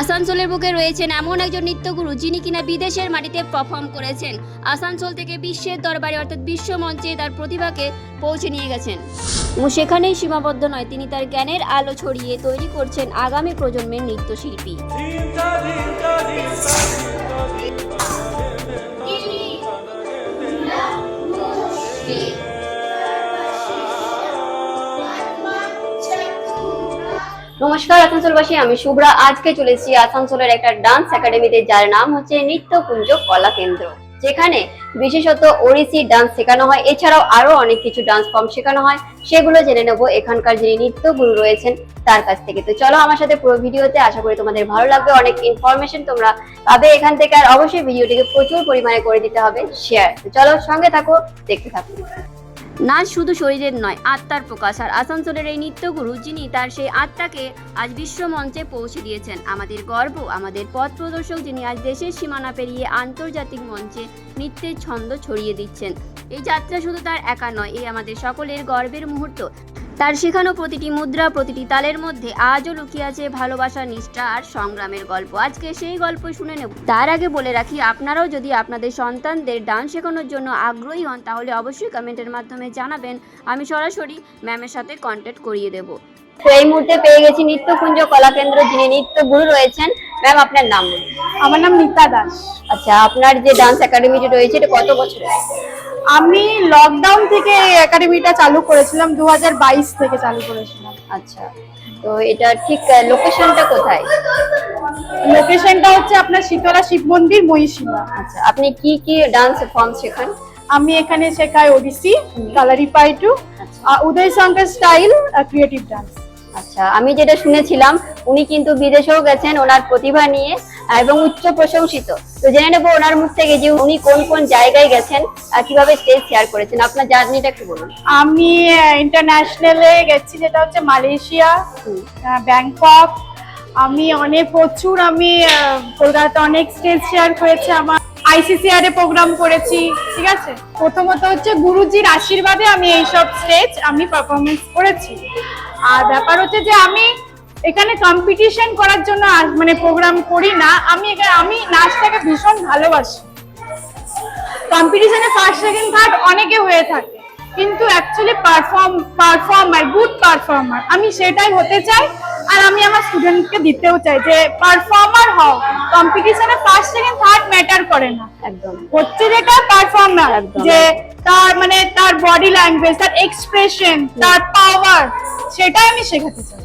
আসানসোলের বুকে রয়েছেন এমন একজন নৃত্যগুরু, যিনি কিনা বিদেশের মাটিতে পারফর্ম করেছেন। আসানসোল থেকে বিশ্বের দরবারে অর্থাৎ বিশ্ব মঞ্চে তার প্রতিভাকে পৌঁছে নিয়ে গেছেন। এবং সেখানেই সীমাবদ্ধ নয়, তিনি তার জ্ঞানের আলো ছড়িয়ে তৈরি করছেন আগামী প্রজন্মের নৃত্যশিল্পী। নমস্কার, আসানসোলবাসী, আমি শুভ্রা। আজকে চলেছি আসানসোলের একটা ডান্স একাডেমিতে যার নাম হচ্ছে নৃত্যকুঞ্জ কলা কেন্দ্র। যেখানে বিশেষত ওড়িশি ডান্স শেখানো হয়। এছাড়াও আরও অনেক কিছু ডান্স ফর্ম শেখানো হয়। সেগুলো জেনে নেব এখানকার যিনি নৃত্যগুরু রয়েছেন, তার কাছ থেকে। তো চলো আমার সাথে পুরো ভিডিওতে, আশা করি তোমাদের ভালো লাগবে। অনেক ইনফরমেশন তোমরা পাবে এখান থেকে। আর অবশ্যই ভিডিওটিকে প্রচুর পরিমাণে করে দিতে হবে শেয়ার তো চলো সঙ্গে থাকো, দেখতে থাকো। নাচ শুধু শরীরের নয়, আত্মার প্রকাশ। আর আসানসোলের এই নৃত্যগুরু, যিনি তার সেই আত্মাকে আজ বিশ্ব মঞ্চে পৌঁছে দিয়েছেন। আমাদের গর্ব, আমাদের পথ প্রদর্শক যিনি আজ দেশের সীমানা পেরিয়ে আন্তর্জাতিক মঞ্চে নৃত্যের ছন্দ ছড়িয়ে দিচ্ছেন। এই যাত্রা শুধু তার একা নয়, এই আমাদের সকলের গর্বের মুহূর্ত। তার শেখানো প্রতিটি মুদ্রা প্রতিটি তালের মধ্যে আজও লুকিয়ে আছে ভালোবাসা নিষ্ঠা আর সংগ্রামের গল্প। আজকে সেই গল্প শুনে নেব। তার আগে বলে রাখি আপনারাও যদি আপনাদের সন্তানদের ডান্স শেখানোর জন্য আগ্রহী হন তাহলে অবশ্যই কমেন্টের মাধ্যমে জানাবেন। আমি সরাসরি ম্যামের সাথে কন্ট্যাক্ট করিয়ে দেব। এই মুহূর্তে পেয়ে গেছি নৃত্যকুঞ্জ কলা কেন্দ্র যিনি নৃত্য গুরু রয়েছেন। ম্যাম আপনার নাম আমার নাম নিতা দাস। আচ্ছা আপনার যে ডান্স একাডেমিটি রয়েছে এটা কত বছরের? আমি লকডাউন থেকে এই একাডেমিটা চালু করেছিলাম দু হাজার বাইশ থেকে চালু করেছিলাম। আচ্ছা তো এটা ঠিক লোকেশনটা কোথায়? লোকেশনটা হচ্ছে আপনার শীতলা শিব মন্দির মহিশিলা আচ্ছা আপনি কি কি ডান্স ফর্ম শেখান? আমি এখানে শেখাই Odissi Kalaripayattu. Uday Shankar style creative dance আচ্ছা আমি যেটা শুনেছিলাম উনি কিন্তু বিদেশেও গেছেন ওনার প্রতিভা নিয়ে এবং উচ্চ প্রশংসিত। তো জেনে নেব ওনার মুখ থেকে যে উনি কোন কোন জায়গায় গেছেন আর কীভাবে স্টেজ শেয়ার করেছেন। আপনার জার্নিটা একটু বলুন। আমি ইন্টারন্যাশনালে গেছি যেটা হচ্ছে মালয়েশিয়া। ব্যাংকক আমি অনেক প্রচুর আমি কলকাতাতে অনেক স্টেজ শেয়ার হয়েছে আমার। আইসিসিআর এ প্রোগ্রাম করেছি, ঠিক আছে? প্রথমত হচ্ছে গুরুজির আশীর্বাদে আমি এইসব স্টেজ আমি পারফরমেন্স করেছি। আর ব্যাপার হচ্ছে যে আমি এখানে কম্পিটিশন করার জন্য মানে প্রোগ্রাম করি না, আমি এখানে, আমি নাচটাকে ভীষণ ভালোবাসি। কম্পিটিশনে ফার্স্ট সেকেন্ড থার্ড অনেকে হয়ে থাকে, কিন্তু actually perform performer good performer আমি সেটাই হতে চাই। আর আমি আমার স্টুডেন্টকে দিতেও চাই যে পারফর্মার হও। কম্পিটিশনে ফার্স্ট সেকেন্ড থার্ড ম্যাটার করে না। একদম। হচ্ছে যেটা পারফর্মার যে তার মানে তার বডি ল্যাঙ্গুয়েজ তার এক্সপ্রেশন তার পাওয়ার সেটাই আমি শেখাতে চাই।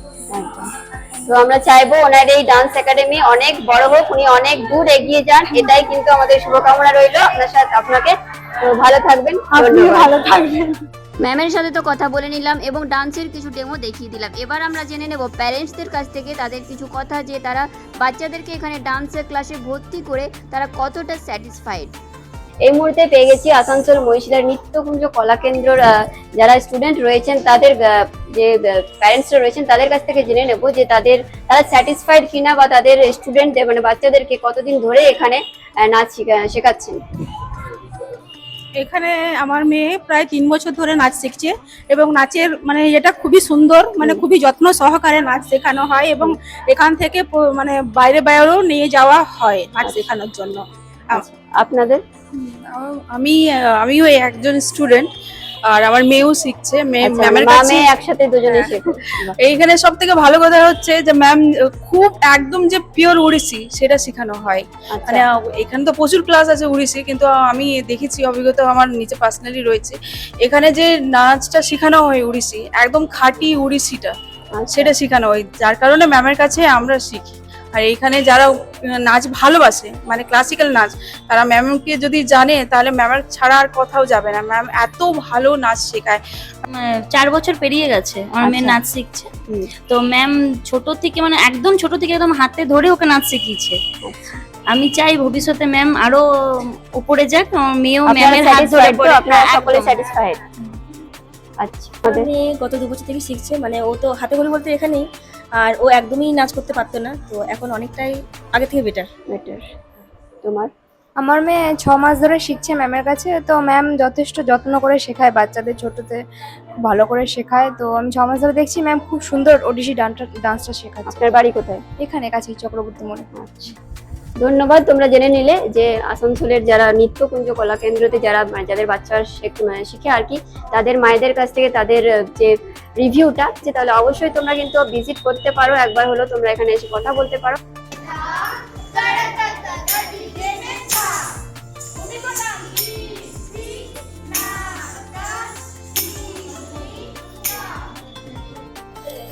তো আমরা চাইব ওনার এই ডান্স একাডেমি অনেক বড় হোক উনি অনেক দূর এগিয়ে যান এটাই কিন্তু আমাদের শুভকামনা রইল। আপনার সাথে আপনাকে তো ভালো থাকবেন। আপনি ভালো থাকবেন। ম্যামের সাথে তো কথা বলে নিলাম এবং ডান্সের কিছু ডেমো দেখিয়ে দিলাম। এবার আমরা জেনে নেব প্যারেন্টসদের কাছ থেকে তাদের কিছু কথা যে তারা বাচ্চাদেরকে এখানে ডান্সের ক্লাসে ভর্তি করে তারা কতটা স্যাটিসফাইড এই মুহূর্তে পেয়ে গেছি আসানসোল মহিশিলার নৃত্যকুঞ্জ কলা কেন্দ্রর আহ, যারা স্টুডেন্ট রয়েছেন তাদের যে প্যারেন্টসরা রয়েছেন তাদের কাছ থেকে জেনে নেব যে তাদের তারা স্যাটিসফাইড কিনা বা তাদের স্টুডেন্ট মানে বাচ্চাদেরকে কতদিন ধরে এখানে নাচ শেখা- শেখাচ্ছেন। এখানে আমার মেয়ে প্রায় তিন বছর ধরে নাচ শিখছে এবং নাচের মানে এটা খুবই সুন্দর মানে খুবই যত্ন সহকারে নাচ শেখানো হয় এবং এখান থেকে মানে বাইরে বাইরেও নিয়ে যাওয়া হয় নাচ শেখানোর জন্য। আপনাদের? আমি আমিও একজন স্টুডেন্ট আর আমার মেয়েও শিখছে মেয়ে আচ্ছা, ম্যামের কাছে একসাথে দুজনে শেখো। এইখানে সব থেকে ভালো কথা হচ্ছে যে ম্যাম খুব একদম যে পিওর উড়িষ্যি সেটা শেখানো হয়। আচ্ছা। মানে এখানে তো প্রচুর ক্লাস আছে উড়িষ্যি কিন্তু আমি দেখেছি অভিজ্ঞতা আমার নিচে পার্সোনালি রয়েছে। এখানে যে নাচটা শেখানো হয় উড়িষ্যি একদম খাঁটি উড়িষ্যিটা আচ্ছা। সেটা শেখানো হয়। যার কারণে ম্যামের কাছে আমরা শিখি। আর এইখানে যারা নাচ ভালোবাসে মানে ক্লাসিক্যাল নাচ তারা ম্যামকে যদি জানে তাহলে ম্যামের ছাড়া আর কোথাও যাবে না। ম্যাম এত ভালো নাচ শেখায়। চার বছর পেরিয়ে গেছে আমার মেয়ে আচ্ছা। নাচ শিখছে। তো ম্যাম ছোট থেকে মানে একদম ছোট থেকে একদম হাতে ধরে ওকে নাচ শিখিয়েছে। আমি চাই ভবিষ্যতে ম্যাম আরও উপরে যাক মেয়েও ম্যামের হাত ধরে আপনারা হ্যাঁ, সকলে স্যাটিসফাইড আচ্ছা গত দু বছর থেকে শিখছে মানে ও তো হাতে খড়ি বলতে এখানেই। আর ও একদমই নাচ করতে পারতো না তো এখন অনেকটাই আগে থেকে বেটার বেটার তোমার? আমার মেয়ে ছ মাস ধরে শিখছে ম্যামের কাছে তো ম্যাম যথেষ্ট যত্ন করে শেখায় বাচ্চাদের ছোটতে খুব ভালো করে শেখায়। তো আমি ছ মাস ধরে দেখছি ম্যাম খুব সুন্দর ওডিসি ডান্সটা ডান্সটা শেখাচ্ছে। আপনার বাড়ি কোথায়? এখানে কাছেই চক্রবর্তী মোড়ে। আচ্ছা। ধন্যবাদ তোমরা জেনে নিলে যে আসানসোলের যারা নিত্যকুঞ্জ কলা কেন্দ্রতে যারা মানে যাদের বাচ্চারা শেখ- মানে শিখে আর কি তাদের মায়েদের কাছ থেকে তাদের যে রিভিউটা, যে তাহলে অবশ্যই তোমরা কিন্তু ভিজিট করতে পারো। একবার হলো তোমরা এখানে এসে কথা বলতে পারো।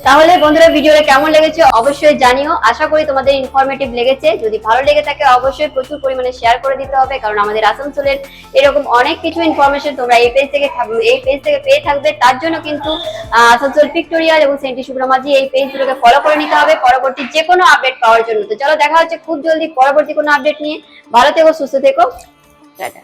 তাহলে বন্ধুরা ভিডিওটা কেমন লেগেছে অবশ্যই জানিও। আশা করি তোমাদের ইনফরমেটিভ লেগেছে। যদি ভালো লেগে থাকে অবশ্যই প্রচুর পরিমাণে শেয়ার করে দিতে হবে, কারণ আমাদের আসানসোলের এরকম অনেক কিছু ইনফরমেশন তোমরা এই পেজ থেকে এই পেজ থেকে পেয়ে থাকবে। তার জন্য কিন্তু আসানসোল পিক্টোরিয়াল এবং সেন্টি সুব্রমাজি এই পেজগুলোকে ফলো করে নিতে হবে। পরবর্তী যে কোনো আপডেট পাওয়ার জন্য। তো চলো দেখা হচ্ছে খুব জলদি পরবর্তী কোনো আপডেট নিয়ে। ভালো থেকো, সুস্থ থেকো। টাটা।